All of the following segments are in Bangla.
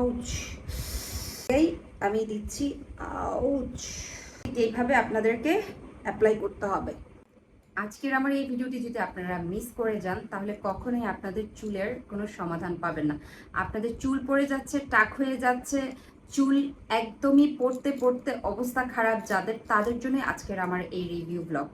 আউচ এই আমি দিচ্ছি আউচ এইভাবে আপনাদেরকে অ্যাপ্লাই করতে হবে। আজকের আমার এই ভিডিওটি যদি আপনারা মিস করে যান, তাহলে কখনোই আপনাদের চুলের কোনো সমাধান পাবেন না। আপনাদের চুল পড়ে যাচ্ছে, টাক হয়ে যাচ্ছে, চুল একদমই পড়তে পড়তে অবস্থা খারাপ যাদের, তাদের জন্য আজকের আমার এই review blog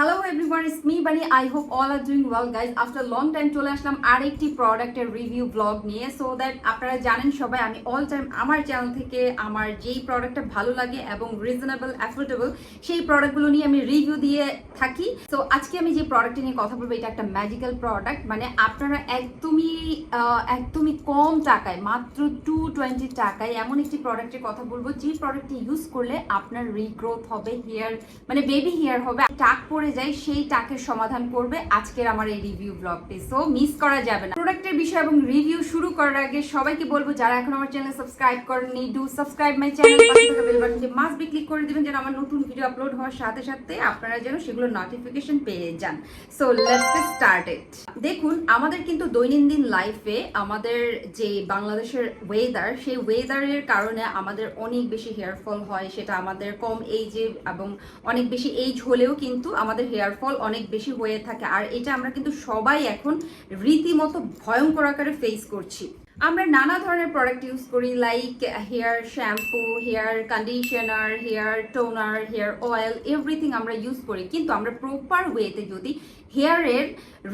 hello everyone it's me Bani I hope all are doing well guys after long time চলে আসলাম আরেকটি প্রোডাক্টের রিভিউ ব্লগ নিয়ে সো দ্যাট আপনারা জানেন সবাই, আমি অল টাইম আমার চ্যানেল থেকে আমার যেই প্রোডাক্টটা ভালো লাগে এবং রিজনেবল অ্যাফোর্ডেবল সেই প্রোডাক্টগুলো নিয়ে আমি রিভিউ দিয়ে থাকি। সো আজকে আমি যে প্রোডাক্টটি নিয়ে কথা বলব, এটা একটা ম্যাজিক্যাল প্রোডাক্ট মানে আপনারা একদমই একদমই কম টাকায়, মাত্র টু টোয়েন্টি টাকায় এমন একটি প্রোডাক্টের কথা বলব, যে প্রোডাক্টটি ইউজ করলে আপনার রিগ্রোথ হবে হেয়ার মানে বেবি হেয়ার হবে, টাক পড়ে যায় সেই টাকের সমাধান করবে আজকের আমার এই রিভিউ ব্লগটি সো মিস করা যাবে না। প্রোডাক্টের বিষয় এবং রিভিউ শুরু করার আগে সবাইকে বলব যারা এখন আমার চ্যানেল সাবস্ক্রাইব করেননি ডু সাবস্ক্রাইব মাই চ্যানেল পাশে থাকা বেল বাটনটি মাস্ট বি ক্লিক করে দিবেন যেন আমার নতুন ভিডিও আপলোড হওয়ার সাথে সাথে আপনারা যেন সেগুলো নোটিফিকেশন পেয়ে যান। সো লেটস স্টার্টেড দেখুন আমাদের কিন্তু দৈনন্দিন লাইফে আমাদের যে বাংলাদেশের ওয়েদার সেই ওয়েদারের কারণে আমাদের অনেক বেশি হেয়ার ফল হয় সেটা আমাদের কম এইজে এবং অনেক বেশি এইজ হলেও কিন্তু আমাদের হেয়ার ফল অনেক বেশি হয়ে থাকে। আর এটা আমরা কিন্তু সবাই এখন রীতিমতো ভয়ঙ্কর আকারে ফেস করছি। আমরা নানা ধরনের প্রোডাক্ট ইউজ করি like hair shampoo hair conditioner hair toner hair oil everything আমরা ইউজ করি। কিন্তু আমরা প্রপার ওয়েতে যদি হেয়ারের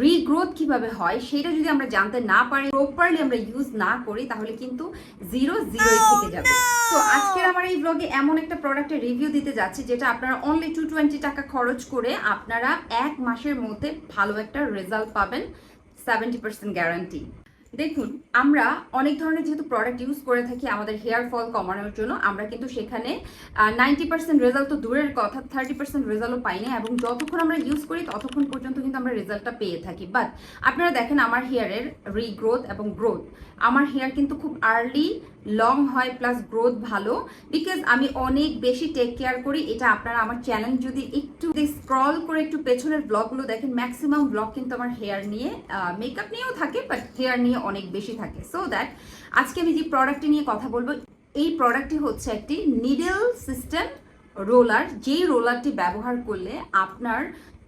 রিগ্রোথ কীভাবে হয় সেটা যদি আমরা জানতে না পারি প্রপারলি আমরা ইউজ না করি তাহলে কিন্তু জিরো জিরো থেকে যাবে। তো আজকের আমার এই ব্লগে এমন একটা প্রোডাক্টের রিভিউ দিতে যাচ্ছি যেটা আপনারা অনলি টু টোয়েন্টি টাকা খরচ করে আপনারা এক মাসের মধ্যে ভালো একটা রেজাল্ট পাবেন সেভেন্টি পার্সেন্ট গ্যারান্টি দেখুন, আমরা অনেক ধরনের যেহেতু প্রোডাক্ট ইউজ করে থাকি আমাদের হেয়ার ফল কমানোর জন্য, আমরা কিন্তু সেখানে নাইনটি পার্সেন্ট রেজাল্ট তো দূরের কথা থার্টি পার্সেন্ট রেজাল্টও পাই না এবং যতক্ষণ আমরা ইউজ করি ততক্ষণ পর্যন্ত কিন্তু আমরা রেজাল্টটা পেয়ে থাকি। বাট আপনারা দেখেন আমার হেয়ারের রিগ্রোথ এবং গ্রোথ আমার হেয়ার কিন্তু খুব আর্লি লং হয় প্লাস গ্রোথ ভালো বিকজ আমি অনেক বেশি টেক কেয়ার করি। এটা আপনারা আমার চ্যানেল যদি একটু স্ক্রল করে একটু পেছনের ব্লগগুলো দেখেন ম্যাক্সিমাম ব্লগ কিন্তু আমার হেয়ার নিয়ে মেকআপ নিয়েও থাকে বাট হেয়ার নিয়ে অনেক বেশি থাকে। সো দ্যাট আজকে আমি যে প্রোডাক্টটি নিয়ে কথা বলব, এই প্রোডাক্টটি হচ্ছে একটি নিডেল সিস্টেম রোলার যেই রোলারটি ব্যবহার করলে আপনার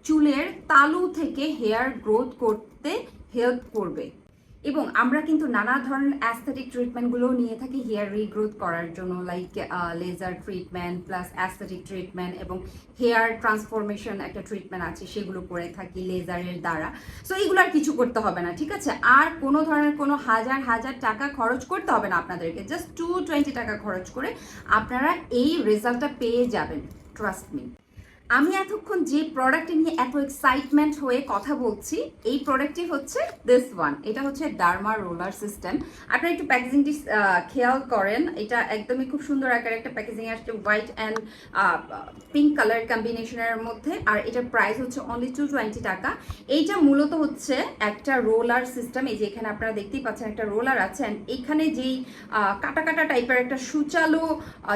চুলের তালু থেকে হেয়ার গ্রোথ করতে হেল্প করবে। এবং আমরা কিন্তু নানা ধরনের অ্যাস্থেটিক ট্রিটমেন্টগুলো নিয়ে থাকি হেয়ার রিগ্রোথ করার জন্য like laser treatment plus aesthetic treatment এবং হেয়ার ট্রান্সফরমেশন একটা ট্রিটমেন্ট আছে, সেগুলো করে থাকি লেজারের দ্বারা। সো এইগুলো আর কিছু করতে হবে না, ঠিক আছে? আর কোনো ধরনের কোনো হাজার হাজার টাকা খরচ করতে হবে না আপনাদেরকে জাস্ট টু টোয়েন্টি টাকা খরচ করে আপনারা এই রেজাল্টটা পেয়ে যাবেন ট্রাস্ট মি আমি এতক্ষণ যে প্রোডাক্ট নিয়ে এত এক্সাইটমেন্ট হয়ে কথা বলছি, এই প্রোডাক্টটি হচ্ছে দিস ওয়ান এটা হচ্ছে ডার্মা রোলার সিস্টেম আপনারা একটু প্যাকেজিংটি খেয়াল করেন। এটা একদমই খুব সুন্দর আকার একটা প্যাকেজিং আসছে হোয়াইট অ্যান্ড পিঙ্ক কালার কম্বিনেশনের মধ্যে। আর এটার প্রাইস হচ্ছে অনলি টু টোয়েন্টি টাকা। এইটা মূলত হচ্ছে একটা রোলার সিস্টেম এই যে এখানে আপনারা দেখতেই পাচ্ছেন একটা রোলার আছে। অ্যান্ড এখানে যেই কাটা কাটা টাইপের একটা সুচালো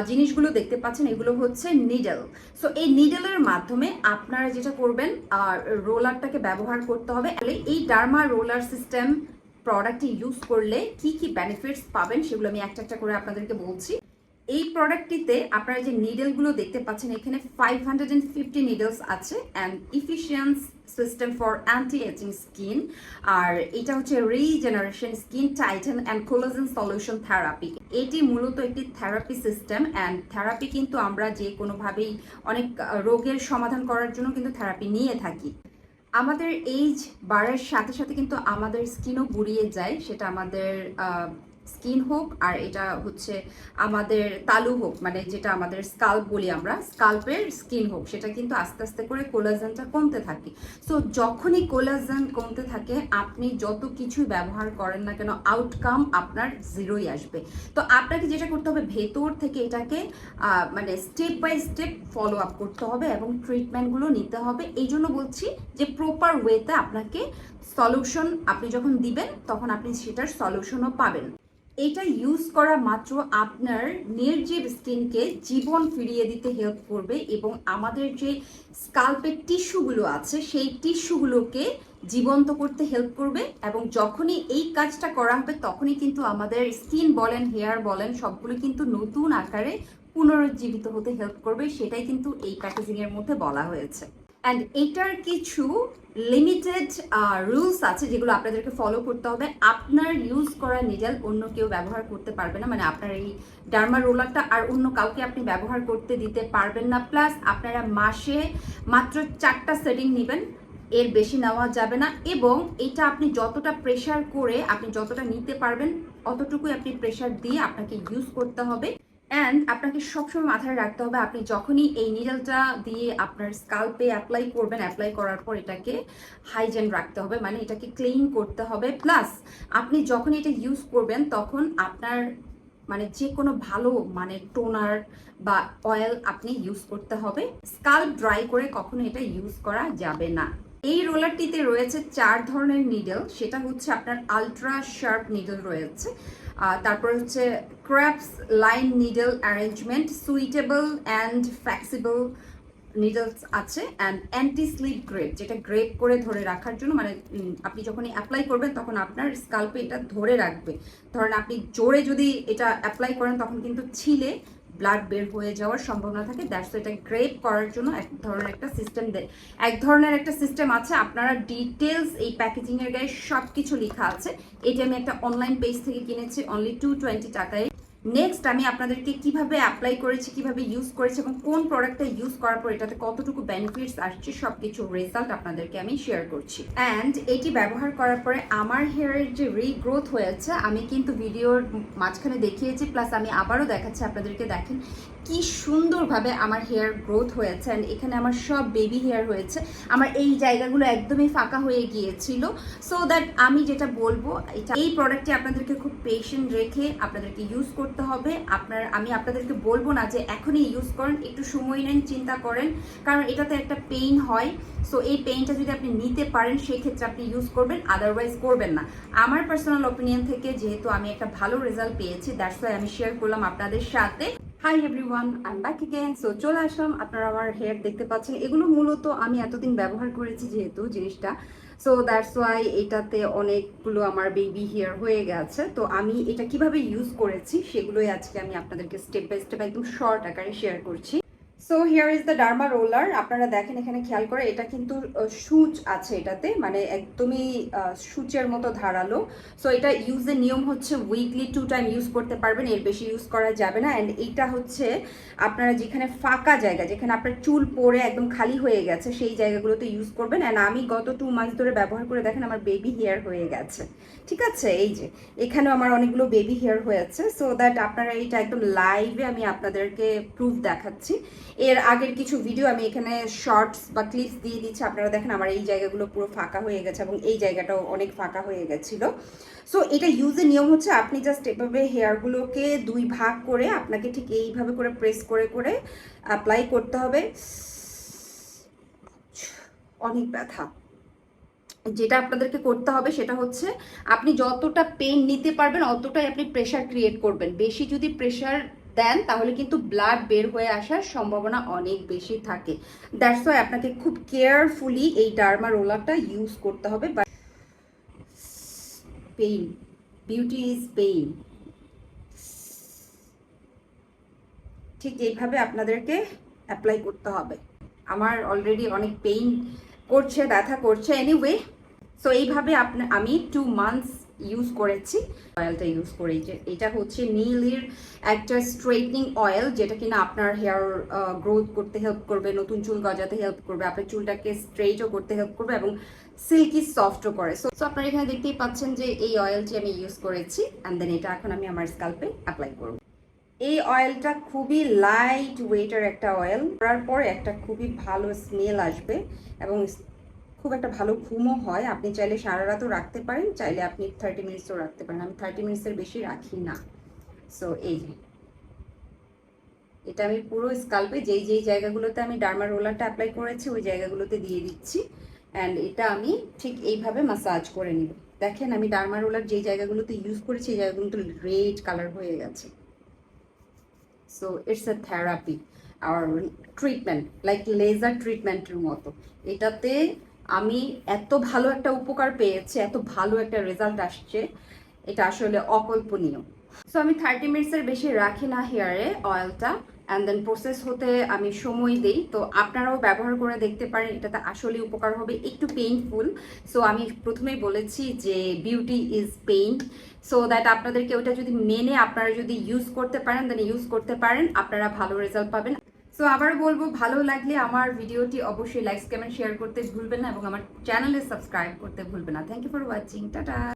জিনিসগুলো দেখতে পাচ্ছেন, এগুলো হচ্ছে নিডেল সো এই নিডলের মাধ্যমে আপনারা যেটা করবেন রোলারটাকে ব্যবহার করতে হবে। এই ডার্মা রোলার সিস্টেম প্রোডাক্টটি ইউজ করলে কি কি বেনিফিটস পাবেন সেগুলো আমি একটা একটা করে আপনাদেরকে বলছি। এই প্রোডাক্টটিতে আপনারা যে নিডলগুলো দেখতে পাচ্ছেন, এখানে ফাইভ হান্ড্রেড ফিফটি নিডলস আছে and efficiency system for anti ageing skin আর এটা হচ্ছে regeneration skin tighten and collagen solution therapy এটি মূলত একটি থেরাপি সিস্টেম অ্যান্ড থেরাপি কিন্তু আমরা যে কোনোভাবেই অনেক রোগের সমাধান করার জন্য কিন্তু থেরাপি নিয়ে থাকি। আমাদের এইজ বাড়ার সাথে সাথে কিন্তু আমাদের স্কিনও বুড়িয়ে যায়। সেটা আমাদের স্কিন হোক আর এটা হচ্ছে আমাদের তালু হোক মানে যেটা আমাদের স্কাল্প বলি আমরা, স্কাল্পের স্কিন হোক, সেটা কিন্তু আস্তে আস্তে করে কোলাজেনটা কমতে থাকে। সো যখনই কোলাজেন কমতে থাকে, আপনি যত কিছুই ব্যবহার করেন না কেন আউটকাম আপনার জিরোই আসবে। তো আপনাকে যেটা করতে হবে, ভেতর থেকে এটাকে মানে step by step follow up করতে হবে এবং ট্রিটমেন্টগুলো নিতে হবে। এই জন্য বলছি যে প্রপার ওয়েতে আপনাকে সলিউশন আপনি যখন দিবেন, তখন আপনি সেটার সলিউশনও পাবেন। এটা ইউজ করা মাত্র আপনার নির্জীব স্কিনকে জীবন ফিরিয়ে দিতে হেল্প করবে এবং আমাদের যে স্কাল্পের টিস্যুগুলো আছে, সেই টিস্যুগুলোকে জীবন্ত করতে হেল্প করবে এবং যখনই এই কাজটা করা হবে, তখনই কিন্তু আমাদের স্কিন বলেন হেয়ার বলেন, সবগুলো কিন্তু নতুন আকারে পুনরুজ্জীবিত হতে হেল্প করবে। সেটাই কিন্তু এই প্যাকেজিং এর মধ্যে বলা হয়েছে। অ্যান্ড এটার কিছু লিমিটেড রুলস আছে যেগুলো আপনাদেরকে ফলো করতে হবে। আপনার ইউজ করা নিডেল অন্য কেউ ব্যবহার করতে পারবে না। মানে আপনার এই ডার্মা রোলারটা আর অন্য কাউকে আপনি ব্যবহার করতে দিতে পারবেন না। প্লাস আপনারা মাসে মাত্র চারটা সেটিং নেবেন। এর বেশি নেওয়া যাবে না। এবং এটা আপনি যতটা প্রেশার করে আপনি যতটা নিতে পারবেন, অতটুকুই আপনি প্রেশার দিয়ে আপনাকে ইউজ করতে হবে। অ্যান্ড আপনাকে সবসময় মাথায় রাখতে হবে, আপনি যখনই এই নিডলটা দিয়ে আপনার স্কাল্পে অ্যাপ্লাই করবেন অ্যাপ্লাই করার পর এটাকে হাইজেন রাখতে হবে মানে এটাকে ক্লিন করতে হবে। প্লাস আপনি যখন এটা ইউজ করবেন, তখন আপনার মানে যে কোনো ভালো মানে টোনার বা অয়েল আপনি ইউজ করতে হবে। স্কাল্প ড্রাই করে কখনো এটা ইউজ করা যাবে না। এই রোলারটিতে রয়েছে চার ধরনের নিডল সেটা হচ্ছে আপনার আলট্রা শার্প নিডল রয়েছে তারপর হচ্ছে craps line needle arrangement suitable and flexible needles আছে অ্যান্ড অ্যান্টি স্লিপ গ্রেপ যেটা গ্রেপ করে ধরে রাখার জন্য মানে আপনি যখনই অ্যাপ্লাই করবেন তখন আপনার স্কাল্পে এটা ধরে রাখবে। ধরেন আপনি জোরে যদি এটা অ্যাপ্লাই করেন তখন কিন্তু ছিলে ব্লাড বের হয়ে যাওয়ার সম্ভাবনা থাকে দ্যাটস এটা গ্রেপ করার জন্য এক ধরনের একটা সিস্টেম দেয় এক ধরনের একটা সিস্টেম আছে, আপনারা ডিটেলস এই প্যাকেজিংয়ের গায়ে সব কিছু লেখা আছে। এটা আমি একটা অনলাইন পেজ থেকে কিনেছি অনলি টু টোয়েন্টি টাকায়। নেক্সট আমি আপনাদেরকে কীভাবে অ্যাপ্লাই করেছি, কীভাবে ইউজ করেছি এবং কোন প্রোডাক্টটা ইউজ করার পর এটাতে কতটুকু বেনিফিটস আসছে সব কিছু রেজাল্ট আপনাদেরকে আমি শেয়ার করছি। অ্যান্ড এটি ব্যবহার করার পরে আমার হেয়ারের যে রিগ্রোথ হয়েছে, আমি কিন্তু ভিডিওর মাঝখানে দেখিয়েছি প্লাস আমি আবারও দেখাচ্ছি, আপনাদেরকে দেখেন কি সুন্দরভাবে আমার হেয়ার গ্রোথ হয়েছে অ্যান্ড এখানে আমার সব বেবি হেয়ার হয়েছে। আমার এই জায়গাগুলো একদমই ফাঁকা হয়ে গিয়েছিল। সো দ্যাট আমি যেটা বলব, এটা এই প্রোডাক্টটি আপনাদেরকে খুব পেশেন্ট রেখে আপনাদেরকে ইউজ করতে হবে। আপনার, আমি আপনাদেরকে বলব না যে এখনই ইউজ করেন, একটু সময় নেন, চিন্তা করেন, কারণ এটাতে একটা পেইন হয়। সো এই পেইনটা যদি আপনি নিতে পারেন সেই ক্ষেত্রে আপনি ইউজ করবেন আদারওয়াইজ করবেন না। আমার পার্সোনাল অপিনিয়ন থেকে যেহেতু আমি একটা ভালো রেজাল্ট পেয়েছি দ্যাটস ওয়াই আমি শেয়ার করলাম আপনাদের সাথে। Hi everyone I back again so চলে আসলাম। আপনারা আমার হেয়ার দেখতে পাচ্ছেন। এগুলো মূলত আমি এতদিন ব্যবহার করেছি যেহেতু জিনিসটা। সো দ্যাটস ওয়াই এটাতে অনেকগুলো আমার বেবি হেয়ার হয়ে গেছে। তো আমি এটা কীভাবে ইউজ করেছি, সেগুলোই আজকে আমি আপনাদেরকে স্টেপ বাই স্টেপ একদম শর্ট আকারে শেয়ার করছি। So here is the derma roller আপনারা দেখেন এখানে খেয়াল করে, এটা কিন্তু সুচ আছে এটাতে মানে একদমই সুচের মতো ধারালো। সো এটা ইউজের নিয়ম হচ্ছে উইকলি টু টাইম ইউজ করতে পারবেন, এর বেশি ইউজ করা যাবে না। অ্যান্ড এইটা হচ্ছে আপনারা যেখানে ফাঁকা জায়গা, যেখানে আপনার চুল পরে একদম খালি হয়ে গেছে, সেই জায়গাগুলোতে ইউজ করবেন। অ্যান্ড আমি গত টু মাস ধরে ব্যবহার করে দেখেন আমার বেবি হেয়ার হয়ে গেছে। ঠিক আছে? এই যে, এখানেও আমার অনেকগুলো বেবি হেয়ার হয়েছে। সো দ্যাট আপনারা এইটা একদম লাইভে আমি আপনাদেরকে প্রুফ দেখাচ্ছি। এর আগের কিছু ভিডিও আমি এখানে শর্টস বা ক্লিপস দিয়ে দিচ্ছি। আপনারা দেখেন আমার এই জায়গাগুলো পুরো ফাঁকা হয়ে গেছে এবং এই জায়গাটাও অনেক ফাঁকা হয়ে গেছিল। সো এটা ইউজের নিয়ম হচ্ছে আপনি জাস্ট এভাবে হেয়ারগুলোকে দুই ভাগ করে আপনাকে ঠিক এইভাবে করে প্রেস করে করে অ্যাপ্লাই করতে হবে। অনেক ব্যথা। যেটা আপনাদেরকে করতে হবে সেটা হচ্ছে আপনি যতটা পেন নিতে পারবেন, অতটাই আপনি প্রেশার ক্রিয়েট করবেন। বেশি যদি প্রেশার দেন, তাহলে কিন্তু ব্লাড বের হয়ে আসার সম্ভাবনা অনেক বেশি থাকে। দ্যাটস ওয়াই আপনাকে খুব কেয়ারফুলি এই ডার্মা রোলারটা ইউজ করতে হবে। বা পেইন বিউটি ইজ পেইন ঠিক এইভাবে আপনাদেরকে অ্যাপ্লাই করতে হবে। আমার অলরেডি অনেক পেইন করছে, ব্যথা করছে। এনিওয়ে সো এইভাবে আপনি আমি টু মান্থস ইউজ করেছি। অয়েলটা ইউজ করে। এটা হচ্ছে নীলির একটা স্ট্রেটনিং অয়েল যেটা কিনা আপনার হেয়ার গ্রোথ করতে হেল্প করবে, নতুন চুল গজাতে হেল্প করবে, আপনার চুলটাকে স্ট্রেটও করতে হেল্প করবে এবং সিল্কি সফটও করে। সো সো আপনারা এখানে দেখতেই পাচ্ছেন যে এই অয়েলটি আমি ইউজ করেছি অ্যান্ড দেন এটা এখন আমি আমার স্কাল্পে অ্যাপ্লাই করব। এই অয়েলটা খুবই লাইট ওয়েটের একটা অয়েল করার পর একটা খুবই ভালো স্মেল আসবে এবং খুব একটা ভালো ঘুমও হয়। আপনি চাইলে সারা রাতও রাখতে পারেন, চাইলে আপনি থার্টি মিনিটসও রাখতে পারেন। আমি থার্টি মিনিটসের বেশি রাখি না। সো এই এটা আমি পুরো স্কাল্পে যেই যেই জায়গাগুলোতে আমি ডার্মা রোলারটা অ্যাপ্লাই করেছি, ওই জায়গাগুলোতে দিয়ে দিচ্ছি। অ্যান্ড এটা আমি ঠিক এইভাবে মাসাজ করে নিব। দেখেন, আমি ডার্মা রোলার যেই জায়গাগুলোতে ইউজ করেছি, এই জায়গাগুলোতে রেড কালার হয়ে গেছে। সো ইটস এ থেরাপি আর ট্রিটমেন্ট লাইক লেজার ট্রিটমেন্টের মতো। এটাতে আমি এত ভালো একটা উপকার পেয়েছি, এত ভালো একটা রেজাল্ট আসছে, এটা আসলে অকল্পনীয়। সো আমি থার্টি মিনিটসের বেশি রাখি না হেয়ারে অয়েলটা অ্যান্ড দেন প্রসেস হতে আমি সময় দিই। তো আপনারাও ব্যবহার করে দেখতে পারেন, এটাতে আসলে উপকার হবে, একটু পেইনফুল সো আমি প্রথমেই বলেছি যে beauty is pain so that আপনাদেরকে ওটা যদি মেনে আপনারা যদি ইউজ করতে পারেন দেন ইউজ করতে পারেন, আপনারা ভালো রেজাল্ট পাবেন। সো আবার বলব, ভালো লাগলে আমার ভিডিওটি অবশ্যই লাইক কমেন্ট শেয়ার করতে ভুলবেন না এবং আমার চ্যানেলে সাবস্ক্রাইব করতে ভুলবেন না। Thank you for watching tata.